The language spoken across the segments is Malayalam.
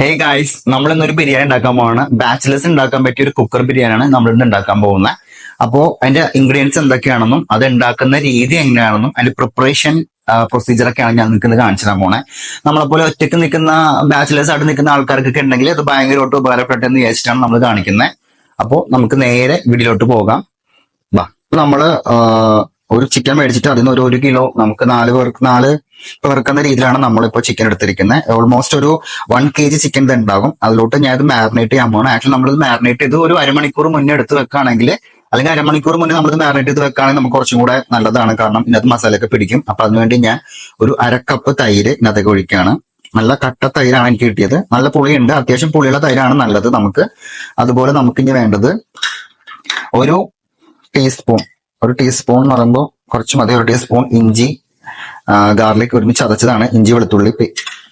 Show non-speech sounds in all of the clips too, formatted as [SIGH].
ഹേ ഗായ്സ് നമ്മൾ ഇന്ന് ഒരു ബിരിയാണി ഉണ്ടാക്കാൻ പോവാണ്. ബാച്ചിലേഴ്സ് ഉണ്ടാക്കാൻ പറ്റിയ ഒരു കുക്കർ ബിരിയാണിയാണ് നമ്മൾ ഇന്ന് ഉണ്ടാക്കാൻ പോകുന്നത്. അപ്പോ അതിന്റെ ഇൻഗ്രീഡിയൻസ് എന്തൊക്കെയാണെന്നും അത് ഉണ്ടാക്കുന്ന രീതി എങ്ങനെയാണെന്നും അതിന്റെ പ്രിപ്പറേഷൻ പ്രൊസീജിയർ ഒക്കെയാണ് ഞാൻ നിൽക്കുന്നത് കാണിച്ചു തരാൻ പോണേ. നമ്മളെപ്പോലെ ഒറ്റയ്ക്ക് നിൽക്കുന്ന ബാച്ചിലേഴ്സ് ആയിട്ട് നിൽക്കുന്ന ആൾക്കാർക്കൊക്കെ ഉണ്ടെങ്കിൽ അത് ഭയങ്കരമായിട്ട് ഉപകാരപ്പെട്ടെന്ന് വിചാരിച്ചിട്ടാണ് നമ്മൾ കാണിക്കുന്നത് അപ്പോൾ നമുക്ക് നേരെ വീഡിയോയിലോട്ട് പോകാം. വാ നമ്മൾ ആ, ഒരു ചിക്കൻ മേടിച്ചിട്ട് അതിന് ഒരു ഒരു കിലോ നമുക്ക് നാല് പേർക്ക് നാല് പേർക്കുന്ന രീതിയിലാണ് നമ്മളിപ്പോ ചിക്കൻ എടുത്തിരിക്കുന്നത് ഓൾമോസ്റ്റ് ഒരു വൺ കെ ജി ചിക്കൻ ഉണ്ടാകും അതിലോട്ട് ഞാൻ ഇത് മാരിനേറ്റ് ചെയ്യാൻ പോകണം ആക്ച്വലി നമ്മളിത് മാരിനേറ്റ് ചെയ്ത് ഒരു അരമണിക്കൂർ മുന്നേ എടുത്ത് വെക്കുകയാണെങ്കിൽ അല്ലെങ്കിൽ അരമണിക്കൂർ മുന്നേ നമ്മൾ മാരിനേറ്റ് ചെയ്ത് വെക്കുകയാണെങ്കിൽ നമുക്ക് കുറച്ചും കൂടെ നല്ലതാണ്. കാരണം ഇതിനകത്ത് മസാലയൊക്കെ പിടിക്കും. അപ്പൊ അതിനുവേണ്ടി ഞാൻ ഒരു അരക്കപ്പ് തൈര് ഇതിനകത്തേക്ക് ഒഴിക്കുകയാണ്. നല്ല കട്ട തൈരാണ് എനിക്ക് കിട്ടിയത്. നല്ല പുളിയുണ്ട്. അത്യാവശ്യം പുളിയുള്ള തൈരാണ് നല്ലത് നമുക്ക്. അതുപോലെ നമുക്ക് ഇനി വേണ്ടത് ഒരു ടീസ്പൂൺ ഒരു ടീസ്പൂൺ എന്ന് പറയുമ്പോൾ കുറച്ച് മതി. ഒരു ടീസ്പൂൺ ഇഞ്ചി ഗാർലിക് ഒരുമിച്ച് ചതച്ചതാണ് ഇഞ്ചി വെളുത്തുള്ളി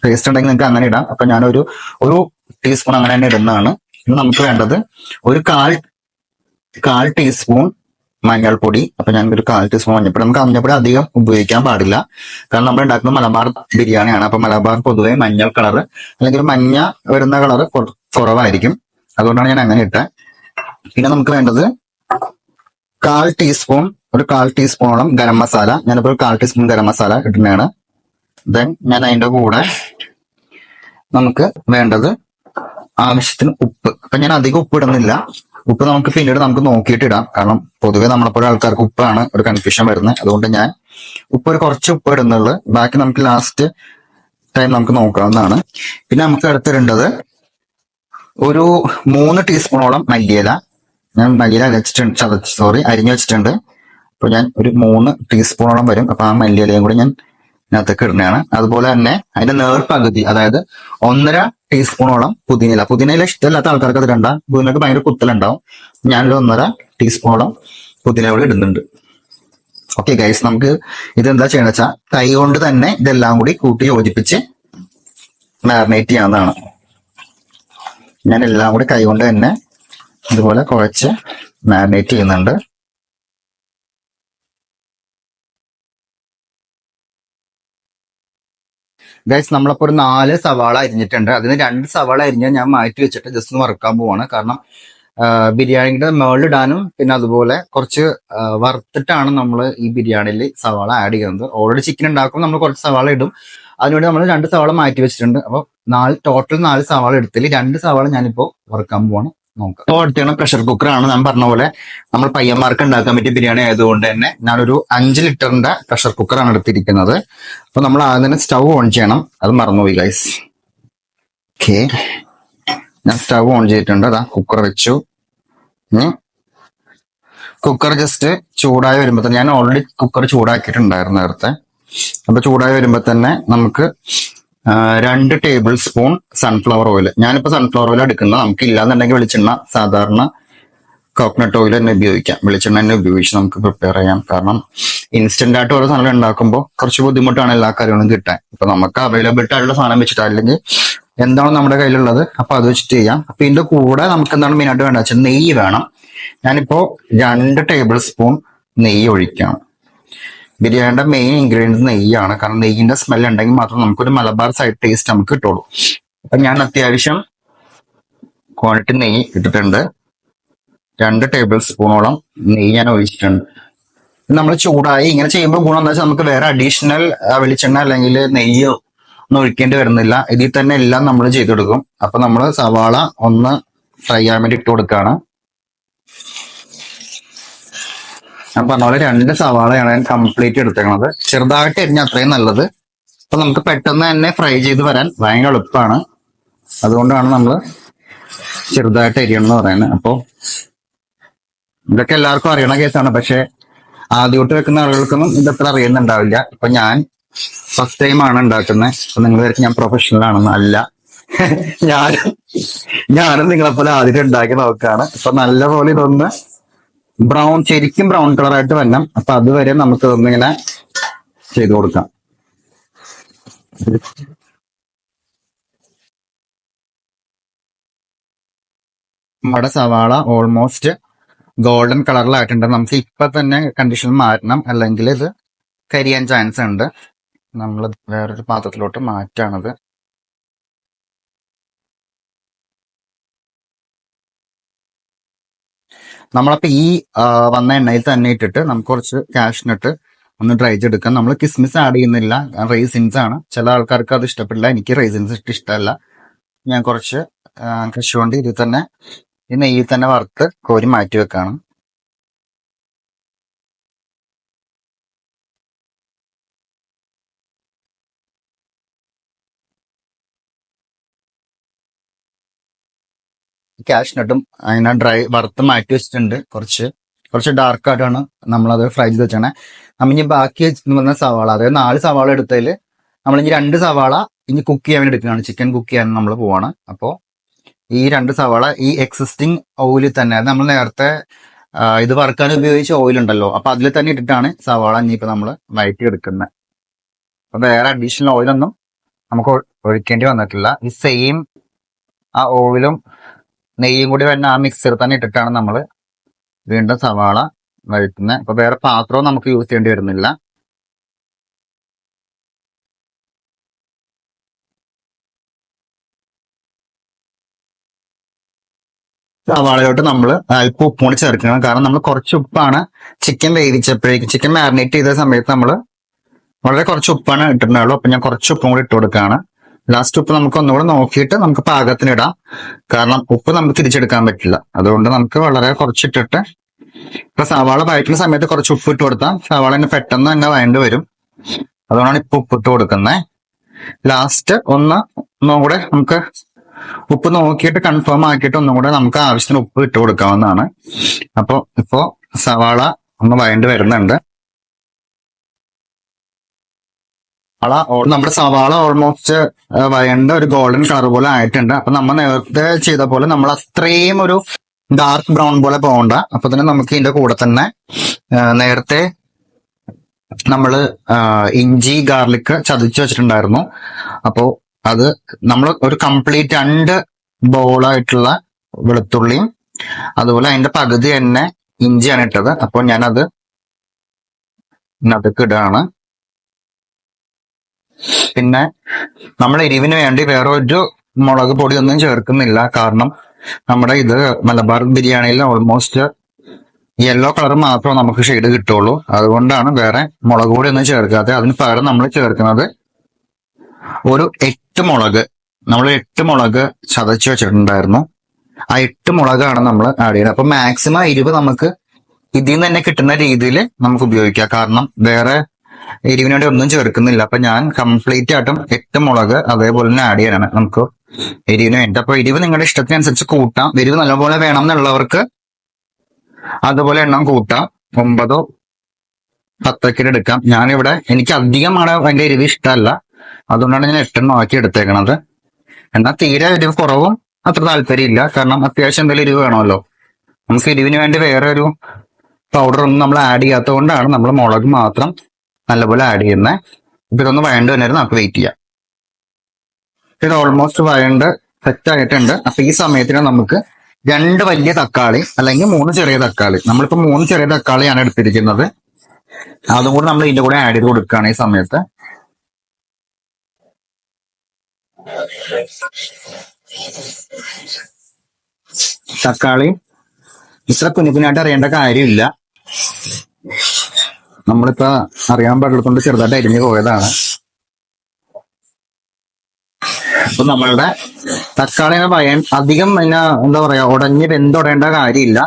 പേസ്റ്റ് ഉണ്ടെങ്കിൽ നിങ്ങൾക്ക് അങ്ങനെ ഇടാം. അപ്പൊ ഞാനൊരു ഒരു ടീസ്പൂൺ അങ്ങനെ തന്നെ ഇടുന്നതാണ്. ഇനി നമുക്ക് വേണ്ടത് ഒരു കാൽ കാൽ ടീസ്പൂൺ മഞ്ഞൾപ്പൊടി. അപ്പൊ ഞാൻ ഒരു കാൽ ടീസ്പൂൺ മഞ്ഞൾപ്പൊടി. നമുക്ക് മഞ്ഞൾപ്പൊടി അധികം ഉപയോഗിക്കാൻ പാടില്ല. കാരണം നമ്മൾ ഉണ്ടാക്കുന്ന മലബാർ ബിരിയാണിയാണ്. അപ്പൊ മലബാർ പൊതുവെ മഞ്ഞൾ കളർ അല്ലെങ്കിൽ മഞ്ഞ വരുന്ന കളർ കുറവായിരിക്കും. അതുകൊണ്ടാണ് ഞാൻ അങ്ങനെ ഇട്ടത് പിന്നെ നമുക്ക് വേണ്ടത് കാൽ ടീസ്പൂൺ ഒരു കാൽ ടീസ്പൂണോളം ഗരം മസാല ഞാനിപ്പോൾ ഒരു കാൽ ടീസ്പൂൺ ഗരം മസാല ഇടുന്നതാണ് ദെൻ ഞാൻ അതിന്റെ കൂടെ നമുക്ക് വേണ്ടത് ആവശ്യത്തിന് ഉപ്പ്. അപ്പൊ ഞാൻ അധികം ഉപ്പ് ഇടുന്നില്ല. ഉപ്പ് നമുക്ക് പിന്നീട് നമുക്ക് നോക്കിയിട്ട് ഇടാം. കാരണം പൊതുവെ നമ്മളെപ്പോലെ ആൾക്കാർക്ക് ഉപ്പാണ് ഒരു കൺഫ്യൂഷൻ വരുന്നത്. അതുകൊണ്ട് ഞാൻ ഉപ്പ് ഒരു കുറച്ച് ഉപ്പ് ഇടുന്നുള്ളു. ബാക്കി നമുക്ക് ലാസ്റ്റ് ടൈം നമുക്ക് നോക്കാവുന്നതാണ്. പിന്നെ നമുക്ക് അടുത്തിടേണ്ടത് ഒരു മൂന്ന് ടീസ്പൂണോളം മല്ലിയില. ഞാൻ മല്ലിയില വെച്ചിട്ടുണ്ട്. ചതച്ച് സോറി അരിഞ്ഞു വെച്ചിട്ടുണ്ട്. അപ്പൊ ഞാൻ ഒരു മൂന്ന് ടീസ്പൂണോളം വരും. അപ്പൊ ആ മല്ലിയിലയും കൂടി ഞാൻ ഇതിനകത്തേക്ക് ഇടുന്നതാണ്. അതുപോലെ തന്നെ അതിന്റെ നേർപ്പകുതി അതായത് ഒന്നര ടീസ്പൂണോളം പുതിനയില. പുതിനയില ഇഷ്ടമില്ലാത്ത ആൾക്കാർക്ക് അത് ഇടണ്ട പുതിനക്ക് ഭയങ്കര കുത്തലുണ്ടാവും. ഞാനൊരു ഒന്നര ടീസ്പൂണോളം പുതിന കൂടി ഇടുന്നുണ്ട്. ഓക്കെ ഗൈസ് നമുക്ക് ഇതെന്താ ചെയ്യണമെന്ന് വെച്ചാൽ കൈ കൊണ്ട് തന്നെ ഇതെല്ലാം കൂടി കൂട്ടി യോജിപ്പിച്ച് മാറിനേറ്റ് ചെയ്യാവുന്നതാണ്. ഞാൻ എല്ലാം കൂടി കൈ കൊണ്ട് തന്നെ ഇതുപോലെ കുഴച്ച് മാരിനേറ്റ് ചെയ്യുന്നുണ്ട്. ഗൈസ് നമ്മളപ്പോ ഒരു നാല് സവാള അരിഞ്ഞിട്ടുണ്ട്. അതിന് രണ്ട് സവാള അരിഞ്ഞാൽ ഞാൻ മാറ്റി വെച്ചിട്ട് ജസ്റ്റ് ഒന്ന് വറുക്കാൻ പോവാണ്. കാരണം ബിരിയാണിയുടെ മേളിടാനും പിന്നെ അതുപോലെ കുറച്ച് വറുത്തിട്ടാണ് നമ്മൾ ഈ ബിരിയാണിയിൽ സവാള ആഡ് ചെയ്യുന്നത്. ഓൾറെഡി ചിക്കൻ ഉണ്ടാക്കുമ്പോൾ നമ്മൾ കുറച്ച് സവാള ഇടും. അതിനുവേണ്ടി നമ്മൾ രണ്ട് സവാള മാറ്റി വെച്ചിട്ടുണ്ട്. അപ്പോൾ നാല് ടോട്ടൽ നാല് സവാള എടുത്തിൽ രണ്ട് സവാള ഞാനിപ്പോൾ വറുക്കാൻ പോവാണ്. നോക്കാം. അടുത്താണ് പ്രഷർ കുക്കറാണ് ഞാൻ പറഞ്ഞ പോലെ നമ്മൾ പയ്യന്മാർക്ക് ഉണ്ടാക്കാൻ പറ്റിയ ബിരിയാണി ആയതുകൊണ്ട് തന്നെ ഞാനൊരു അഞ്ച് ലിറ്ററിന്റെ പ്രഷർ കുക്കറാണ് എടുത്തിരിക്കുന്നത്. അപ്പൊ നമ്മൾ ആദ്യം തന്നെ സ്റ്റൗ ഓൺ ചെയ്യണം. അത് മറന്നുപോയി ഗൈസ് ഓക്കെ. ഞാൻ സ്റ്റൗ ഓൺ ചെയ്തിട്ടുണ്ട്. അതാ കുക്കർ വെച്ചു. കുക്കർ ജസ്റ്റ് ചൂടായി വരുമ്പോ തന്നെ ഞാൻ ഓൾറെഡി കുക്കർ ചൂടാക്കിയിട്ടുണ്ടായിരുന്നു നേരത്തെ. അപ്പൊ ചൂടായി വരുമ്പോ തന്നെ നമുക്ക് രണ്ട് ടേബിൾ സ്പൂൺ സൺഫ്ലവർ ഓയിൽ ഞാനിപ്പോൾ സൺഫ്ലവർ ഓയിൽ എടുക്കുന്നത്. നമുക്ക് ഇല്ലാന്നുണ്ടെങ്കിൽ വെളിച്ചെണ്ണ സാധാരണ കോക്കനട്ട് ഓയിൽ തന്നെ ഉപയോഗിക്കാം. വെളിച്ചെണ്ണ തന്നെ ഉപയോഗിച്ച് നമുക്ക് പ്രിപ്പയർ ചെയ്യാം. കാരണം ഇൻസ്റ്റന്റ് ആയിട്ട് ഓരോ സാധനം ഉണ്ടാക്കുമ്പോൾ കുറച്ച് ബുദ്ധിമുട്ടാണ് എല്ലാ കാര്യങ്ങളും കിട്ടാൻ. ഇപ്പൊ നമുക്ക് അവൈലബിൾ ആയിട്ടുള്ള സാധനം വെച്ചിട്ട് അല്ലെങ്കിൽ എന്താണോ നമ്മുടെ കയ്യിലുള്ളത് അപ്പൊ അത് വെച്ചിട്ട് ചെയ്യാം. അപ്പൊ ഇതിന്റെ കൂടെ നമുക്ക് എന്താണ് മെയിൻ ആയിട്ട് വേണ്ടത് വെച്ചാൽ നെയ്യ് വേണം. ഞാനിപ്പോ രണ്ട് ടേബിൾ സ്പൂൺ നെയ്യ് ഒഴിക്കാം ബിരിയാണിയുടെ മെയിൻ ഇൻഗ്രീഡിയൻസ് നെയ്യാണ്. കാരണം നെയ്യിന്റെ സ്മെൽ ഉണ്ടെങ്കിൽ മാത്രം നമുക്കൊരു മലബാർ സൈഡ് ടേസ്റ്റ് നമുക്ക് കിട്ടുള്ളൂ. അപ്പൊ ഞാൻ അത്യാവശ്യം ക്വാണ്ടിറ്റി നെയ്യ് ഇട്ടിട്ടുണ്ട്. രണ്ട് ടേബിൾ സ്പൂണോളം നെയ്യ് ഞാൻ ഒഴിച്ചിട്ടുണ്ട്. നമ്മൾ ചൂടായി ഇങ്ങനെ ചെയ്യുമ്പോൾ ഗുണം എന്താ വെച്ചാൽ നമുക്ക് വേറെ അഡീഷണൽ വെളിച്ചെണ്ണ അല്ലെങ്കിൽ നെയ്യ് ഒന്നും ഒഴിക്കേണ്ടി വരുന്നില്ല. ഇതിൽ തന്നെ എല്ലാം നമ്മൾ ചെയ്തെടുക്കും അപ്പൊ നമ്മൾ സവാള ഒന്ന് ഫ്രൈ ചെയ്യാൻ വേണ്ടി ഇട്ട് കൊടുക്കുകയാണ്. ഞാൻ പറഞ്ഞ പോലെ രണ്ട് സവാളയാണ് ഞാൻ കംപ്ലീറ്റ് എടുത്തേക്കണത്. ചെറുതായിട്ട് എരിഞ്ഞ അത്രയും നല്ലത്. അപ്പൊ നമുക്ക് പെട്ടെന്ന് തന്നെ ഫ്രൈ ചെയ്ത് വരാൻ ഭയങ്കര എളുപ്പമാണ് അതുകൊണ്ടാണ് നമ്മൾ ചെറുതായിട്ട് എരിയണം എന്ന് പറയുന്നത്. അപ്പോ ഇതൊക്കെ എല്ലാവർക്കും അറിയണ കേസാണ് പക്ഷെ ആദ്യമായിട്ട് വെക്കുന്ന ആളുകൾക്കൊന്നും ഇതത്ര അറിയുന്നുണ്ടാവില്ല. ഇപ്പൊ ഞാൻ ഫസ്റ്റ് ടൈം ആണ് ഉണ്ടാക്കുന്നത്. അപ്പൊ നിങ്ങൾ വിചാരിക്കും ഞാൻ പ്രൊഫഷണൽ ആണെന്ന്. അല്ല. [LAUGHS] ഞാനും ഞാനും നിങ്ങളെപ്പോലെ ആദ്യം ഉണ്ടാക്കി നോക്കാണ് അപ്പൊ നല്ല പോലെ ഇതൊന്ന് ബ്രൗൺ ശരിക്കും ബ്രൗൺ കളർ ആയിട്ട് വരണം. അപ്പൊ അതുവരെ നമുക്ക് ഒന്നിങ്ങനെ ചെയ്തു കൊടുക്കാം. നമ്മുടെ സവാള ഓൾമോസ്റ്റ് ഗോൾഡൻ കളറിലായിട്ടുണ്ട് നമുക്ക് ഇപ്പൊ തന്നെ കണ്ടീഷൻ മാറ്റണം. അല്ലെങ്കിൽ ഇത് കരിയാൻ ചാൻസ് ഉണ്ട്. നമ്മൾ വേറൊരു പാത്രത്തിലോട്ട് മാറ്റാണത്. നമ്മളപ്പോ ഈ വന്ന എണ്ണയിൽ തന്നെ ഇട്ടിട്ട് നമുക്ക് കുറച്ച് ക്യാഷിനിട്ട് ഒന്ന് ഡ്രൈ ചെയ്തെടുക്കാം. നമ്മൾ കിസ്മിസ് ആഡ് ചെയ്യുന്നില്ല. റൈസിൻസ് ആണ്. ചില ആൾക്കാർക്ക് അത് ഇഷ്ടപ്പെടില്ല. എനിക്ക് റൈസിൻസ് ഇഷ്ടം ഇഷ്ടമല്ല ഞാൻ കുറച്ച് കശുവണ്ടി ഇതിൽ തന്നെ ഈ നെയ്യിൽ തന്നെ വറുത്ത് കോരി മാറ്റി വെക്കാണ്. കാഷ്നട്ടും അതിനെ ഡ്രൈ വറുത്ത് മാറ്റി വെച്ചിട്ടുണ്ട് കുറച്ച്. കുറച്ച് ഡാർക്ക് ആയിട്ടാണ് നമ്മളത് ഫ്രൈ ചെയ്ത് വെച്ചാണ് നമ്മൾ ഇനി ബാക്കി വന്ന സവാള അതായത് നാല് സവാള എടുത്തതിൽ നമ്മൾ ഇനി രണ്ട് സവാള ഇനി കുക്ക് ചെയ്യാൻ എടുക്കുകയാണ്. ചിക്കൻ കുക്ക് ചെയ്യാൻ നമ്മൾ പോവാണ്. അപ്പോൾ ഈ രണ്ട് സവാള ഈ എക്സിസ്റ്റിംഗ് ഓയിലിൽ തന്നെ നമ്മൾ നേരത്തെ ഇത് വറുക്കാൻ ഉപയോഗിച്ച ഓയിൽ ഉണ്ടല്ലോ. അപ്പൊ അതിൽ തന്നെ ഇട്ടിട്ടാണ് സവാള ഇനിയിപ്പോ നമ്മൾ വയറ്റി എടുക്കുന്നത് അപ്പൊ വേറെ അഡീഷണൽ ഓയിലൊന്നും നമുക്ക് ഒഴിക്കേണ്ടി വന്നിട്ടില്ല. ഈ സെയിം ആ ഓയിലും നെയ്യും കൂടി വരുന്ന ആ മിക്സർ തന്നെ ഇട്ടിട്ടാണ് നമ്മൾ വീണ്ടും സവാള വഴറ്റുന്നത് അപ്പോൾ വേറെ പാത്രവും നമുക്ക് യൂസ് ചെയ്യേണ്ടി വരുന്നില്ല. സവാളയോട്ട് നമ്മൾ അല്പം ഉപ്പ് കൂടി ചേർക്കണം. കാരണം നമ്മൾ കുറച്ച് ഉപ്പാണ് ചിക്കൻ വേവിച്ചപ്പോഴേക്കും ചിക്കൻ മാരിനേറ്റ് ചെയ്ത സമയത്ത് നമ്മൾ വളരെ കുറച്ച് ഉപ്പാണ് ഇട്ടിട്ടുണ്ടാവുള്ളൂ. അപ്പൊ ഞാൻ കുറച്ച് ഉപ്പും കൂടി ഇട്ട് കൊടുക്കുകയാണ് ലാസ്റ്റ് ഉപ്പ് നമുക്ക് ഒന്നുകൂടെ നോക്കിയിട്ട് നമുക്ക് പാകത്തിന് ഇടാം കാരണം ഉപ്പ് നമുക്ക് തിരിച്ചെടുക്കാൻ പറ്റില്ല. അതുകൊണ്ട് നമുക്ക് വളരെ കുറച്ചിട്ടിട്ട് ഇപ്പൊ സവാള വഴറ്റുന്ന സമയത്ത് കുറച്ച് ഉപ്പ് ഇട്ട് കൊടുത്താൽ സവാള തന്നെ പെട്ടെന്ന് തന്നെ വഴണ്ട് വരും. അതുകൊണ്ടാണ് ഇപ്പൊ ഉപ്പ് ഇട്ട് കൊടുക്കുന്നത് ലാസ്റ്റ് ഒന്ന് ഒന്നും കൂടെ നമുക്ക് ഉപ്പ് നോക്കിയിട്ട് കൺഫേം ആക്കിയിട്ട് ഒന്നും കൂടെ നമുക്ക് ആവശ്യത്തിന് ഉപ്പ് ഇട്ട് കൊടുക്കാവുന്നതാണ്. അപ്പൊ ഇപ്പോ സവാള ഒന്ന് വഴണ്ട് വരുന്നുണ്ട്. സവാള നമ്മുടെ സവാള ഓൾമോസ്റ്റ് വയണ്ട ഒരു ഗോൾഡൻ കളർ പോലെ ആയിട്ടുണ്ട്. അപ്പൊ നമ്മൾ നേരത്തെ ചെയ്ത പോലെ നമ്മൾ അത്രയും ഒരു ഡാർക്ക് ബ്രൗൺ പോലെ പോകണ്ട അപ്പൊ തന്നെ നമുക്ക് ഇതിന്റെ കൂടെ തന്നെ നേരത്തെ നമ്മൾ ഇഞ്ചി ഗാർലിക് ചതച്ച് വെച്ചിട്ടുണ്ടായിരുന്നു. അപ്പോ അത് നമ്മൾ ഒരു കംപ്ലീറ്റ് രണ്ട് ബോളായിട്ടുള്ള വെളുത്തുള്ളിയും അതുപോലെ അതിന്റെ പകുതി തന്നെ ഇഞ്ചിയാണ് ഇട്ടത്. അപ്പോൾ ഞാനത് നടുക്കിടാണ് പിന്നെ നമ്മൾ എരിവിന് വേണ്ടി വേറെ ഒരു മുളക് പൊടി ഒന്നും ചേർക്കുന്നില്ല. കാരണം നമ്മുടെ ഇത് മലബാർ ബിരിയാണിയിൽ ഓൾമോസ്റ്റ് യെല്ലോ കളർ മാത്രമേ നമുക്ക് ഷെയ്ഡ് കിട്ടുള്ളൂ. അതുകൊണ്ടാണ് വേറെ മുളക് പൊടി ഒന്നും ചേർക്കാതെ അതിന് പകരം നമ്മൾ ചേർക്കുന്നത് ഒരു എട്ട് മുളക്. നമ്മൾ എട്ട് മുളക് ചതച്ച് വെച്ചിട്ടുണ്ടായിരുന്നു. ആ എട്ട് മുളകാണ് നമ്മൾ ആഡ് ചെയ്യുന്നത്. അപ്പൊ മാക്സിമം എരിവ് നമുക്ക് ഇതിൽ നിന്ന് തന്നെ കിട്ടുന്ന രീതിയിൽ നമുക്ക് ഉപയോഗിക്കാം. കാരണം വേറെ എരിവിന് വേണ്ടി ഒന്നും ചേർക്കുന്നില്ല. അപ്പൊ ഞാൻ കംപ്ലീറ്റ് ആയിട്ടും എട്ട് മുളക് അതേപോലെ തന്നെ ആഡ് ചെയ്യാനാണ് നമുക്ക് എരിവിന് വേണ്ടി. അപ്പൊ എരിവ് നിങ്ങളുടെ ഇഷ്ടത്തിനനുസരിച്ച് കൂട്ടാം. എരിവ് നല്ലപോലെ വേണം എന്നുള്ളവർക്ക് അതുപോലെ എണ്ണം കൂട്ടാം. ഒമ്പതോ പത്തൊക്കെ എടുക്കാം. ഞാനിവിടെ എനിക്ക് അധികമാണ് അതിന്റെ എരിവ് ഇഷ്ടമല്ല. അതുകൊണ്ടാണ് ഞാൻ എട്ടെണ്ണം ആക്കി എടുത്തേക്കണത്. എന്നാൽ തീരെ എരിവ് കുറവും അത്ര താല്പര്യമില്ല. കാരണം അത്യാവശ്യം എന്തെങ്കിലും എരിവ് വേണമല്ലോ. നമുക്ക് എരിവിന് വേണ്ടി വേറെ ഒരു പൗഡർ ഒന്നും നമ്മൾ ആഡ് ചെയ്യാത്തത് കൊണ്ടാണ് നമ്മൾ മുളക് മാത്രം നല്ലപോലെ ആഡ് ചെയ്യുന്നത് ഇപ്പൊ ഇതൊന്ന് വഴണ്ട് തന്നെ നമുക്ക് വെയിറ്റ് ചെയ്യാം. ഇത് ഓൾമോസ്റ്റ് വഴണ്ട് സെറ്റ് ആയിട്ടുണ്ട്. അപ്പൊ ഈ സമയത്തിന് നമുക്ക് രണ്ട് വലിയ തക്കാളി അല്ലെങ്കിൽ മൂന്ന് ചെറിയ തക്കാളി നമ്മളിപ്പോ മൂന്ന് ചെറിയ തക്കാളിയാണ് എടുത്തിരിക്കുന്നത്. അതും കൂടെ നമ്മൾ ഇതിന്റെ കൂടെ ആഡ് ചെയ്ത് കൊടുക്കുകയാണ് ഈ സമയത്ത്. തക്കാളി. ഇത്ര കുഞ്ഞു കുഞ്ഞായിട്ട് അറിയേണ്ട കാര്യമില്ല. നമ്മളിപ്പോ അറിയാൻ പാടിടത്തോണ്ട് ചെറുതായിട്ട് അരിഞ്ഞു പോയതാണ്. അപ്പൊ നമ്മളുടെ തക്കാളിനെ പറയാൻ അധികം പിന്നെ എന്താ പറയാ ഉടഞ്ഞ് വെന്തുടേണ്ട കാര്യമില്ല.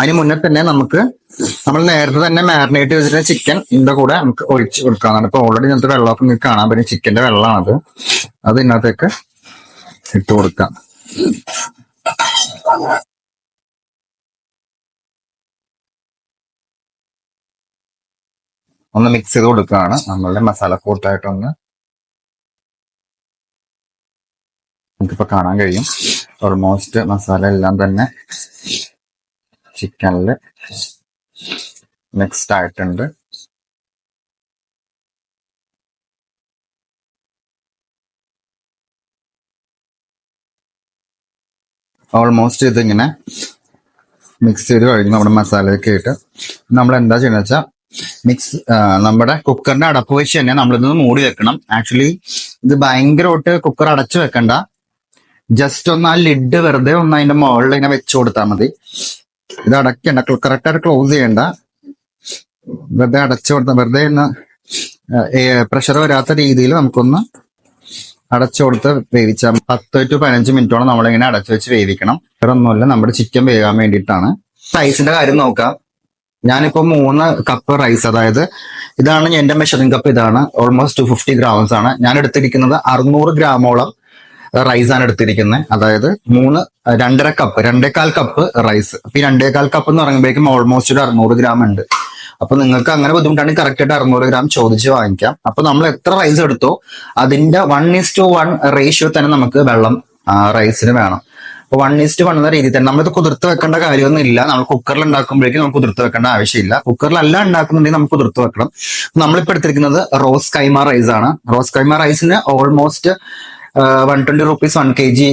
അതിന് മുന്നേ തന്നെ നമുക്ക് നമ്മൾ നേരത്തെ തന്നെ മാരിനേറ്റ് ചെയ്തിട്ട് ചിക്കൻ ഇതിന്റെ കൂടെ നമുക്ക് ഒഴിച്ച് കൊടുക്കാവുന്നതാണ്. ഇപ്പൊ ഓൾറെഡി ഇന്നത്തെ വെള്ളമൊക്കെ നിങ്ങൾക്ക് കാണാൻ പറ്റും. ചിക്കന്റെ വെള്ളമാണത്. അത് ഇതിനകത്തേക്ക് ഇട്ട് കൊടുക്കാം. ഒന്ന് മിക്സ് ചെയ്ത് കൊടുക്കുകയാണ്. നമ്മളുടെ മസാല കൂട്ടായിട്ടൊന്ന് നമുക്കിപ്പോ കാണാൻ കഴിയും. ഓൾമോസ്റ്റ് മസാല എല്ലാം തന്നെ ചിക്കനിൽ മിക്സ്ഡ് ആയിട്ടുണ്ട്. ഓൾമോസ്റ്റ് ഇതിങ്ങനെ മിക്സ് ചെയ്ത് കഴിഞ്ഞ് നമ്മുടെ മസാലയൊക്കെ ഇട്ട് നമ്മൾ എന്താ ചെയ്യുന്നത് വെച്ചാൽ മിക്സ് നമ്മുടെ കുക്കറിന്റെ അടപ്പ് വെച്ച് തന്നെ നമ്മളിതൊന്ന് മൂടി വെക്കണം. ആക്ച്വലി ഇത് ഭയങ്കരമായിട്ട് കുക്കർ അടച്ചു വെക്കണ്ട. ജസ്റ്റ് ഒന്ന് ആ ലിഡ് വെറുതെ ഒന്ന് അതിന്റെ മുകളിൽ ഇങ്ങനെ വെച്ചു കൊടുത്താൽ മതി. ഇത് അടയ്ക്കണ്ട. കറക്റ്റ് ആയിട്ട് ക്ലോസ് ചെയ്യണ്ട. വെറുതെ അടച്ചു കൊടുത്ത വെറുതെ ഒന്ന് പ്രഷർ വരാത്ത രീതിയിൽ നമുക്കൊന്ന് അടച്ചു കൊടുത്ത് വേവിച്ച പത്ത് ടു പതിനഞ്ച് മിനിറ്റോളം നമ്മളിങ്ങനെ അടച്ചു വെച്ച് വേവിക്കണം. വേറെ ഒന്നുമില്ല നമ്മുടെ ചിക്കൻ വേവാൻ വേണ്ടിയിട്ടാണ്. സൈസിന്റെ കാര്യം നോക്കാം. ഞാനിപ്പോ മൂന്ന് കപ്പ് റൈസ് അതായത് ഇതാണ് എന്റെ മെഷറിംഗ് കപ്പ് ഇതാണ്. ഓൾമോസ്റ്റ് ടു ഫിഫ്റ്റി ഗ്രാംസ് ആണ്. ഞാൻ എടുത്തിരിക്കുന്നത് അറുന്നൂറ് ഗ്രാമോളം റൈസ് ആണ് എടുത്തിരിക്കുന്നത്. അതായത് മൂന്ന് രണ്ടര കപ്പ് രണ്ടേകാൽ കപ്പ് റൈസ് അപ്പൊ ഈ രണ്ടേകാൽ കപ്പ് എന്ന് പറയുമ്പോഴേക്കും ഓൾമോസ്റ്റ് ഒരു അറുന്നൂറ് ഗ്രാം ഉണ്ട്. അപ്പൊ നിങ്ങൾക്ക് അങ്ങനെ ബുദ്ധിമുട്ടാണെങ്കിൽ കറക്റ്റ് ആയിട്ട് അറുന്നൂറ് ഗ്രാം ചോദിച്ച് വാങ്ങിക്കാം. അപ്പൊ നമ്മൾ എത്ര റൈസ് എടുത്തോ അതിന്റെ one is to one ratio തന്നെ നമുക്ക് വെള്ളം റൈസിന് വേണം. അപ്പൊ വൺ ഇസ്റ്റ് വൺ എന്ന രീതിയിൽ തന്നെ നമ്മളിത് കുതിർത്ത് വെക്കേണ്ട കാര്യമൊന്നും ഇല്ല. നമ്മൾ കുക്കറിൽ ഉണ്ടാക്കുമ്പോഴേക്കും നമുക്ക് കുതിർത്ത് വെക്കേണ്ട ആവശ്യമില്ല. കുക്കറിലല്ല ഉണ്ടാക്കുന്നുണ്ടെങ്കിൽ നമുക്ക് കുതിർത്ത് വെക്കണം. നമ്മളിപ്പോ എടുത്തിരിക്കുന്നത് റോസ് കൈമ റൈസ് ആണ്. റോസ് കൈമ റൈസിന് almost one twenty rupees one K G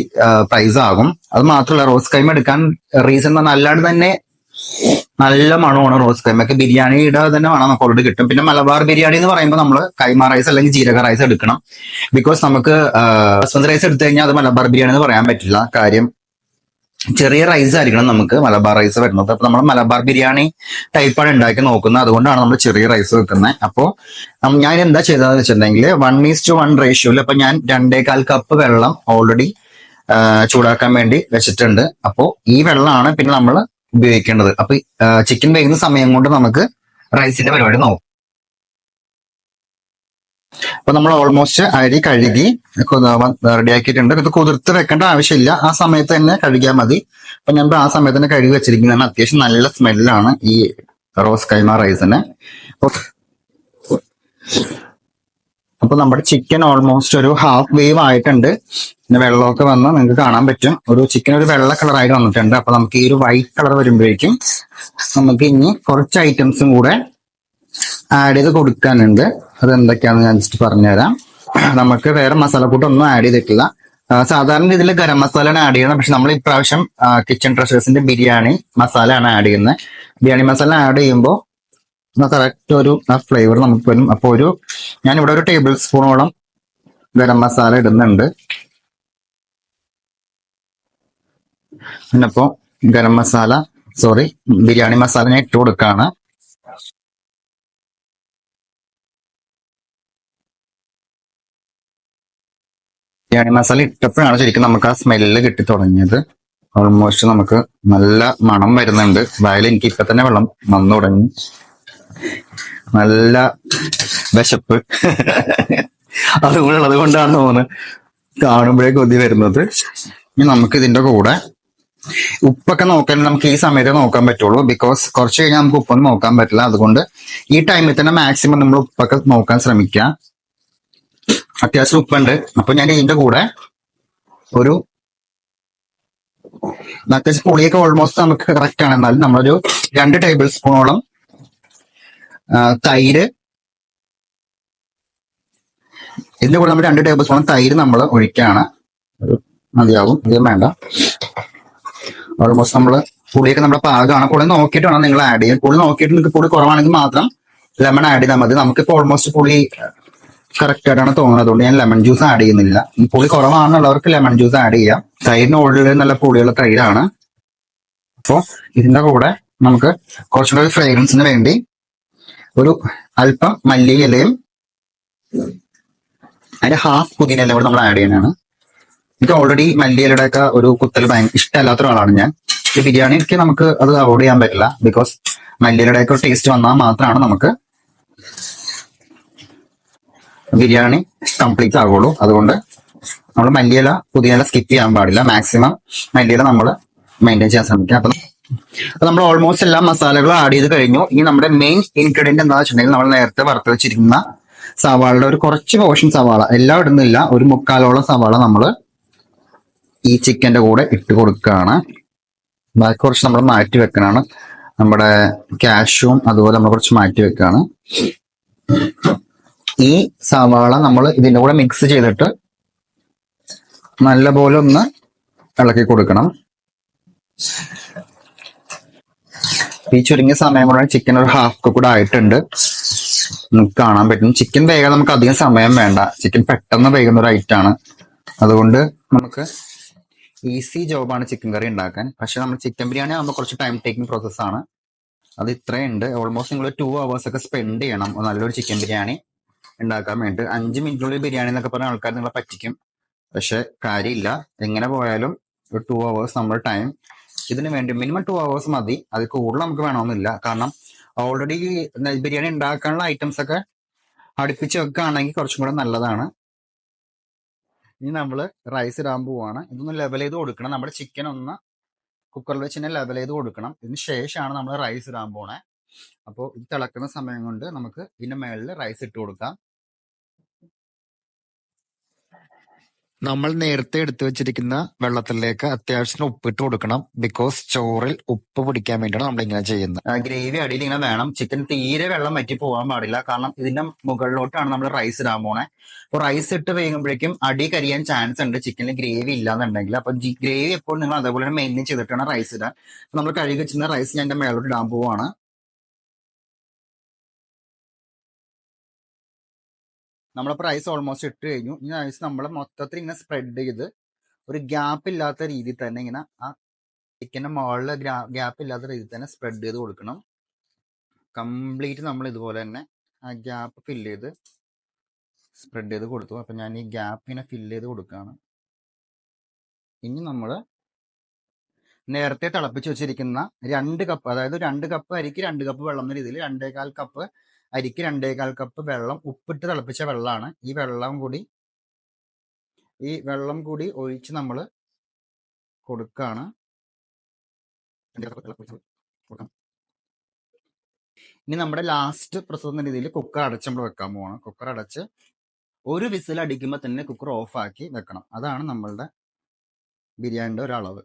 price ആകും. അത് മാത്രമല്ല റോസ് കൈമ എടുക്കാൻ റീസൺ എന്ന് പറഞ്ഞാൽ അല്ലാണ്ട് തന്നെ നല്ല മണമാണ് റോസ് കൈമക്ക്. ബിരിയാണിയുടെ തന്നെ മണം നമുക്ക് ഓൾറെഡി കിട്ടും. പിന്നെ മലബാർ ബിരിയാണി എന്ന് പറയുമ്പോൾ നമ്മൾ കൈമ റൈസ് അല്ലെങ്കിൽ ജീരക റൈസ് എടുക്കണം. ബിക്കോസ് നമുക്ക് ബസ്മതി റൈസ് എടുത്തു കഴിഞ്ഞാൽ അത് മലബാർ ബിരിയാണി എന്ന് പറയാൻ പറ്റില്ല. കാര്യം ചെറിയ റൈസ് ആയിരിക്കണം നമുക്ക് മലബാർ റൈസ് വരുന്നത്. അപ്പൊ നമ്മൾ മലബാർ ബിരിയാണി ടൈപ്പാണ് ഉണ്ടാക്കി നോക്കുന്നത്. അതുകൊണ്ടാണ് നമ്മൾ ചെറിയ റൈസ് വെക്കുന്നത് അപ്പോൾ ഞാൻ എന്താ ചെയ്തതെന്ന് വെച്ചിട്ടുണ്ടെങ്കിൽ വൺ ഈസ് ടു വൺ റേഷ്യോയിൽ അപ്പൊ ഞാൻ രണ്ടേകാൽ കപ്പ് വെള്ളം ഓൾറെഡി ചൂടാക്കാൻ വേണ്ടി വെച്ചിട്ടുണ്ട്. അപ്പോൾ ഈ വെള്ളമാണ് പിന്നെ നമ്മൾ ഉപയോഗിക്കേണ്ടത്. അപ്പൊ ചിക്കൻ വേകുന്ന സമയം കൊണ്ട് നമുക്ക് റൈസിന്റെ പരിപാടി നോക്കാം. അപ്പൊ നമ്മൾ ഓൾമോസ്റ്റ് അരി കഴുകി റെഡിയാക്കിയിട്ടുണ്ട് ഇത് കുതിർത്ത് വെക്കേണ്ട ആവശ്യമില്ല. ആ സമയത്ത് തന്നെ കഴുകിയാൽ മതി. അപ്പൊ ഞാൻ ആ സമയത്ത് തന്നെ കഴുകി വെച്ചിരിക്കുന്നതാണ്. അത്യാവശ്യം നല്ല സ്മെല്ലാണ് ഈ റോസ് കൈമ റൈസിന്. അപ്പൊ നമ്മുടെ ചിക്കൻ ഓൾമോസ്റ്റ് ഒരു ഹാഫ് വേവ് ആയിട്ടുണ്ട്. പിന്നെ വെള്ളമൊക്കെ വന്ന് നിങ്ങൾക്ക് കാണാൻ പറ്റും. ഒരു ചിക്കൻ ഒരു വെള്ള കളറായിട്ട് വന്നിട്ടുണ്ട്. അപ്പൊ നമുക്ക് ഈ ഒരു വൈറ്റ് കളർ വരുമ്പോഴേക്കും നമുക്ക് ഇനി കുറച്ച് ഐറ്റംസും കൂടെ ആഡ് ചെയ്ത് കൊടുക്കാനുണ്ട്. അത് ഞാൻ ജസ്റ്റ് പറഞ്ഞുതരാം. നമുക്ക് വേറെ മസാലക്കൂട്ടൊന്നും ആഡ് ചെയ്തിട്ടില്ല. സാധാരണ രീതിയിൽ ഗരം മസാലയാണ് ആഡ് ചെയ്യുന്നത്. പക്ഷെ നമ്മൾ ഇപ്രാവശ്യം കിച്ചൺ ട്രഷേഴ്സിന്റെ ബിരിയാണി മസാല ആണ് ആഡ് ചെയ്യുന്നത്. ബിരിയാണി മസാല ആഡ് ചെയ്യുമ്പോൾ കറക്റ്റ് ഒരു ഫ്ലേവർ നമുക്ക് വരും. അപ്പോൾ ഒരു ഞാൻ ഇവിടെ ഒരു ടേബിൾ സ്പൂണോളം ഗരം മസാല ഇടുന്നുണ്ട്. പിന്നപ്പോ ഗരം മസാല സോറി ബിരിയാണി മസാല ഞാൻ ഇട്ട് കൊടുക്കാണ് ബിരിയാണി മസാല ഇട്ടപ്പോഴാണ് ശരിക്കും നമുക്ക് ആ സ്മെല്ല് കിട്ടി തുടങ്ങിയത്. ഓൾമോസ്റ്റ് നമുക്ക് നല്ല മണം വരുന്നുണ്ട്. വയലിൽ എനിക്ക് ഇപ്പൊ തന്നെ വെള്ളം വന്നു തുടങ്ങി. നല്ല വിശപ്പ്. അതുകൂടെ ഉള്ളത് കൊണ്ടാണ് തോന്നുന്നത് കാണുമ്പോഴേ കൊതി വരുന്നത്. ഇനി നമുക്ക് ഇതിന്റെ കൂടെ ഉപ്പൊക്കെ നോക്കാൻ നമുക്ക് ഈ സമയത്ത് നോക്കാൻ പറ്റുള്ളൂ. ബിക്കോസ് കുറച്ച് കഴിഞ്ഞാൽ നമുക്ക് ഉപ്പൊന്നും നോക്കാൻ പറ്റില്ല. അതുകൊണ്ട് ഈ ടൈമിൽ തന്നെ മാക്സിമം നമ്മൾ ഉപ്പൊക്കെ നോക്കാൻ ശ്രമിക്കുക. അത്യാവശ്യം ഉപ്പുണ്ട്. അപ്പൊ ഞാൻ ഇതിന്റെ കൂടെ ഒരു അത്യാവശ്യം പുളിയൊക്കെ ഓൾമോസ്റ്റ് നമുക്ക് കറക്റ്റ് ആണ്. എന്നാലും നമ്മളൊരു രണ്ട് ടേബിൾ സ്പൂണോളം തൈര്. ഇതിന്റെ കൂടെ നമ്മൾ രണ്ട് ടേബിൾ സ്പൂൺ തൈര് നമ്മൾ ഒഴിക്കുകയാണ് മതിയാവും. അധികം വേണ്ട. ഓൾമോസ്റ്റ് നമ്മൾ പുളിയൊക്കെ നമ്മുടെ പാകമാണ് പുളി നോക്കിയിട്ട് വേണം നിങ്ങൾ ആഡ് ചെയ്യാൻ. പുളി നോക്കിയിട്ട് നിങ്ങൾക്ക് പുളി കുറവാണെങ്കിൽ മാത്രം ലെമൺ ആഡ് ചെയ്താൽ മതി. നമുക്കിപ്പോൾ ഓൾമോസ്റ്റ് പുളി കറക്റ്റ് ആയിട്ടാണ് തോന്നുന്നത്. അതുകൊണ്ട് ഞാൻ ലെമൺ ജ്യൂസ് ആഡ് ചെയ്യുന്നില്ല. പുളി കുറവാണെന്നുള്ളവർക്ക് ലെമൺ ജ്യൂസ് ആഡ് ചെയ്യാം. തൈരിന് ഓൾറെഡി നല്ല പുളിയുള്ള തൈരാണ് അപ്പോൾ ഇതിന്റെ കൂടെ നമുക്ക് കുറച്ചുകൂടെ ഒരു ഫ്രേഗ്രൻസിന് വേണ്ടി ഒരു അല്പം മല്ലിക ഇലയും അതിന്റെ ഹാഫ് പുതിന ഇല കൂടെ നമ്മൾ ആഡ് ചെയ്യാനാണ് എനിക്ക് ഓൾറെഡി മല്ലിയിലയുടെ ഒക്കെ ഒരു കുത്തൽ ഭയങ്കര ഇഷ്ടമല്ലാത്ത ഒരാളാണ് ഞാൻ. ബിരിയാണിക്ക് നമുക്ക് അത് അവോയ്ഡ് ചെയ്യാൻ പറ്റില്ല. ബിക്കോസ് മല്ലിയിലയുടെ ഒക്കെ ടേസ്റ്റ് വന്നാൽ മാത്രമാണ് നമുക്ക് ബിരിയാണി കംപ്ലീറ്റ് ആകുള്ളൂ അതുകൊണ്ട് നമ്മൾ മല്ലിയില പുതിയ സ്കിപ്പ് ചെയ്യാൻ പാടില്ല. മാക്സിമം മല്ലിയില നമ്മൾ മെയിന്റെയിൻ ചെയ്യാൻ ശ്രമിക്കുക അപ്പം അപ്പൊ നമ്മൾ ഓൾമോസ്റ്റ് എല്ലാ മസാലകളും ആഡ് ചെയ്ത് കഴിഞ്ഞു. ഇനി നമ്മുടെ മെയിൻ ഇൻഗ്രീഡിയന്റ് എന്താ വെച്ചിട്ടുണ്ടെങ്കിൽ നമ്മൾ നേരത്തെ വറുത്ത് വെച്ചിരിക്കുന്ന സവാളയുടെ ഒരു കുറച്ച് പോർഷൻ സവാള. എല്ലാം ഇടുന്നില്ല ഒരു മുക്കാലോളം സവാള നമ്മൾ ഈ ചിക്കന്റെ കൂടെ ഇട്ട് കൊടുക്കുകയാണ്. ബാക്കി കുറച്ച് നമ്മൾ മാറ്റി വെക്കണാണ് നമ്മുടെ ക്യാഷും അതുപോലെ നമ്മൾ കുറച്ച് മാറ്റി വെക്കുകയാണ്. ഈ സവാള നമ്മൾ ഇതിന്റെ കൂടെ മിക്സ് ചെയ്തിട്ട് നല്ലപോലെ ഒന്ന് ഇളക്കി കൊടുക്കണം. ഈ ചുരുങ്ങിയ സമയം കൊണ്ട് ചിക്കൻ ഒരു ഹാഫ് കൂടെ ആയിട്ടുണ്ട്. നമുക്ക് കാണാൻ പറ്റും. ചിക്കൻ വേഗം നമുക്ക് അധികം സമയം വേണ്ട. ചിക്കൻ പെട്ടെന്ന് വേകുന്ന ഒരു ഐറ്റം ആണ്. അതുകൊണ്ട് നമുക്ക് ഈസി ജോബാണ് ചിക്കൻ കറി ഉണ്ടാക്കാൻ. പക്ഷെ നമ്മൾ ചിക്കൻ ബിരിയാണി ആകുമ്പോൾ കുറച്ച് ടൈം ടേക്കിംഗ് പ്രോസസ്സാണ് അത് ഇത്രയുണ്ട് ഓൾമോസ്റ്റ് നിങ്ങൾ ടു അവേഴ്സ് ഒക്കെ സ്പെൻഡ് ചെയ്യണം. നല്ലൊരു ചിക്കൻ ബിരിയാണി. ഉണ്ടാക്കാൻ വേണ്ടി അഞ്ച് മിനിറ്റിനുള്ളിൽ ബിരിയാണി എന്നൊക്കെ പറഞ്ഞ ആൾക്കാർ നിങ്ങളെ പറ്റിക്കും. പക്ഷെ കാര്യമില്ല. എങ്ങനെ പോയാലും ഒരു ടു അവേഴ്സ് നമ്മൾ ടൈം ഇതിന് വേണ്ടി മിനിമം ടു അവേഴ്സ് മതി. അത് കൂടുതൽ നമുക്ക് വേണമെന്നില്ല. കാരണം ഓൾറെഡി ബിരിയാണി ഉണ്ടാക്കാനുള്ള ഐറ്റംസ് ഒക്കെ അടുപ്പിച്ച് വെക്കുകയാണെങ്കിൽ കുറച്ചും കൂടെ നല്ലതാണ്. ഇനി നമ്മൾ റൈസ് ഇടാൻ പോവാണ്. ഇതൊന്ന് ലെവൽ ചെയ്ത് കൊടുക്കണം. നമ്മുടെ ചിക്കൻ ഒന്ന് കുക്കറിൽ വെച്ച് തന്നെ ലെവൽ ചെയ്ത് കൊടുക്കണം. ഇതിന് ശേഷമാണ് നമ്മൾ റൈസ് ഇടാൻ പോണേ. അപ്പോൾ ഇത് തിളക്കുന്ന സമയം കൊണ്ട് നമുക്ക് ഇതിന്റെ മേളിൽ റൈസ് ഇട്ട് കൊടുക്കാം. നമ്മൾ നേരത്തെ എടുത്തു വെച്ചിരിക്കുന്ന വെള്ളത്തിലേക്ക് അത്യാവശ്യം ഉപ്പിട്ട് കൊടുക്കണം. ബിക്കോസ് ചോറിൽ ഉപ്പ് പിടിക്കാൻ വേണ്ടിയാണ് നമ്മൾ ഇങ്ങനെ ചെയ്യുന്നത്. ഗ്രേവി അടിയിൽ ഇങ്ങനെ വേണം. ചിക്കൻ തീരെ വെള്ളം വറ്റി പോകാൻ പാടില്ല. കാരണം ഇതിന്റെ മുകളിലോട്ടാണ് നമ്മൾ റൈസ് ഇടാൻ പോണേ. അപ്പോൾ റൈസ് ഇട്ട് വേകുമ്പോഴേക്കും അടി കരിയാൻ ചാൻസ് ഉണ്ട്. ചിക്കനിൽ ഗ്രേവി ഇല്ലാന്നുണ്ടെങ്കിൽ. അപ്പൊ ഗ്രേവി എപ്പോഴും നിങ്ങൾ അതേപോലെ മെയിൻ ചെയ്തിട്ടാണ് റൈസ് ഇടാൻ. നമ്മൾ കഴുകി വെച്ചിരുന്ന റൈസ് ഞാൻ എന്റെ മേളോട്ട് ഇടാൻ പോവാണ്. നമ്മളിപ്പോ പ്രൈസ് ഓൾമോസ്റ്റ് ഇട്ട് കഴിഞ്ഞു. ഇനി റൈസ് നമ്മൾ മൊത്തത്തിൽ ഇങ്ങനെ സ്പ്രെഡ് ചെയ്ത് ഒരു ഗ്യാപ്പ് ഇല്ലാത്ത രീതിയിൽ തന്നെ ഇങ്ങനെ ആ ചിക്കന്റെ മുകളിൽ ഗ്യാപ്പ് ഇല്ലാത്ത രീതിയിൽ തന്നെ സ്പ്രെഡ് ചെയ്ത് കൊടുക്കണം. കംപ്ലീറ്റ് നമ്മൾ ഇതുപോലെ തന്നെ ആ ഗ്യാപ്പ് ഫില്ല് ചെയ്ത് സ്പ്രെഡ് ചെയ്ത് കൊടുത്തു. അപ്പം ഞാൻ ഈ ഗ്യാപ്പിനെ ഫില്ല് ചെയ്ത് കൊടുക്കുകയാണ്. ഇനി നമ്മൾ നേരത്തെ തിളപ്പിച്ച് വെച്ചിരിക്കുന്ന രണ്ട് കപ്പ് അതായത് രണ്ട് കപ്പ് അരിക്ക് രണ്ട് കപ്പ് വെള്ളം എന്ന രീതിയിൽ രണ്ടേകാൽ കപ്പ് അരിക്ക് രണ്ടേകാൽ കപ്പ് വെള്ളം ഉപ്പിട്ട് തിളപ്പിച്ച വെള്ളമാണ്. ഈ വെള്ളം കൂടി ഈ വെള്ളം കൂടി ഒഴിച്ച് നമ്മൾ കൊടുക്കാണ്. ഇനി നമ്മുടെ ലാസ്റ്റ് പ്രസവം രീതിയിൽ കുക്കർ അടച്ച് നമ്മൾ വെക്കാൻ പോവാണ്. കുക്കർ അടച്ച് ഒരു വിസിൽ അടിക്കുമ്പോൾ തന്നെ കുക്കർ ഓഫാക്കി വെക്കണം. അതാണ് നമ്മളുടെ ബിരിയാണിയുടെ ഒരു അളവ്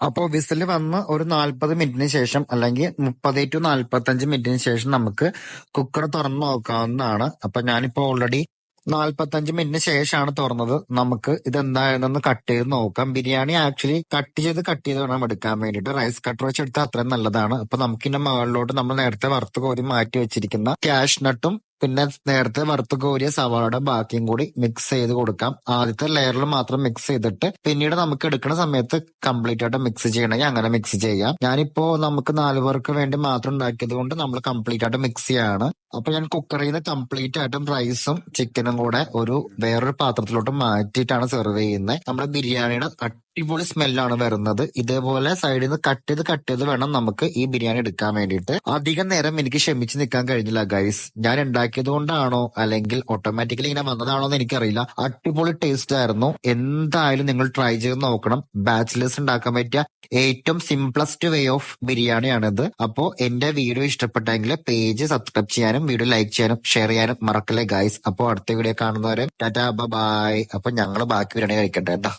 അപ്പോൾ വിസിൽ വന്ന് ഒരു നാൽപ്പത് മിനിറ്റിന് ശേഷം അല്ലെങ്കിൽ മുപ്പത് ടു നാൽപ്പത്തഞ്ച് മിനിറ്റിന് ശേഷം നമുക്ക് കുക്കർ തുറന്നു നോക്കാവുന്നതാണ്. അപ്പൊ ഞാനിപ്പോ ഓൾറെഡി നാൽപ്പത്തഞ്ച് മിനിറ്റിന് ശേഷമാണ് തുറന്നത്. നമുക്ക് ഇത് എന്തായെന്ന് കട്ട് ചെയ്ത് നോക്കാം. ബിരിയാണി ആക്ച്വലി കട്ട് ചെയ്ത് കട്ട് ചെയ്ത് വേണം എടുക്കാൻ വേണ്ടിട്ട് റൈസ് കട്ടർ വെച്ച് എടുത്താൽ അത്രയും നല്ലതാണ്. അപ്പൊ നമുക്ക് ഇതിന്റെ മുകളിലോട്ട് നമ്മൾ നേരത്തെ വറുത്ത് കോരി മാറ്റി വെച്ചിരിക്കുന്ന ക്യാഷ് നട്ടും പിന്നെ നേരത്തെ വറുത്ത് കോരിയ സവാളയുടെ ബാക്കിയും കൂടി മിക്സ് ചെയ്ത് കൊടുക്കാം. ആദ്യത്തെ ലെയറിൽ മാത്രം മിക്സ് ചെയ്തിട്ട് പിന്നീട് നമുക്ക് എടുക്കുന്ന സമയത്ത് കംപ്ലീറ്റ് ആയിട്ട് മിക്സ് ചെയ്യണമെങ്കിൽ അങ്ങനെ മിക്സ് ചെയ്യാം. ഞാനിപ്പോ നമുക്ക് നാലു പേർക്ക് വേണ്ടി മാത്രം ഉണ്ടാക്കിയത് കൊണ്ട് നമ്മൾ കംപ്ലീറ്റ് ആയിട്ട് മിക്സ് ചെയ്യാണ്. അപ്പൊ ഞാൻ കുക്കറിൽ നിന്ന് കംപ്ലീറ്റ് ആയിട്ടും റൈസും ചിക്കനും കൂടെ ഒരു വേറൊരു പാത്രത്തിലോട്ട് മാറ്റിയിട്ടാണ് സെർവ് ചെയ്യുന്നത്. നമ്മുടെ ബിരിയാണിയുടെ അടിപൊളി സ്മെല്ലാണ് വരുന്നത്. ഇതേപോലെ സൈഡിൽ നിന്ന് കട്ട് ചെയ്ത് കട്ട് ചെയ്ത് വേണം നമുക്ക് ഈ ബിരിയാണി എടുക്കാൻ വേണ്ടിയിട്ട്. അധികം നേരം എനിക്ക് ക്ഷമിച്ച് നിൽക്കാൻ കഴിഞ്ഞില്ല ഗൈസ് ഞാൻ ഉണ്ടാക്കിയത് കൊണ്ടാണോ അല്ലെങ്കിൽ ഓട്ടോമാറ്റിക്കലി ഇങ്ങനെ വന്നതാണോ എന്ന് എനിക്കറിയില്ല. അടിപൊളി ടേസ്റ്റ് ആയിരുന്നു. എന്തായാലും നിങ്ങൾ ട്രൈ ചെയ്ത് നോക്കണം. ബാച്ചിലേഴ്സ് ഉണ്ടാക്കാൻ പറ്റിയ ഏറ്റവും സിംപ്ലസ്റ്റ് വേ ഓഫ് ബിരിയാണിയാണിത്. അപ്പോ എന്റെ വീഡിയോ ഇഷ്ടപ്പെട്ടെങ്കിൽ പേജ് സബ്സ്ക്രൈബ് ചെയ്യാനും വീഡിയോ ലൈക്ക് ചെയ്യാനും ഷെയർ ചെയ്യാനും മറക്കല്ലേ ഗൈസ് അപ്പോൾ അടുത്ത വീഡിയോ കാണുന്നവരെ ടാറ്റാ ബൈ അപ്പൊ ഞങ്ങൾ ബാക്കി ബിരിയാണി കഴിക്കട്ടെ കേട്ടോ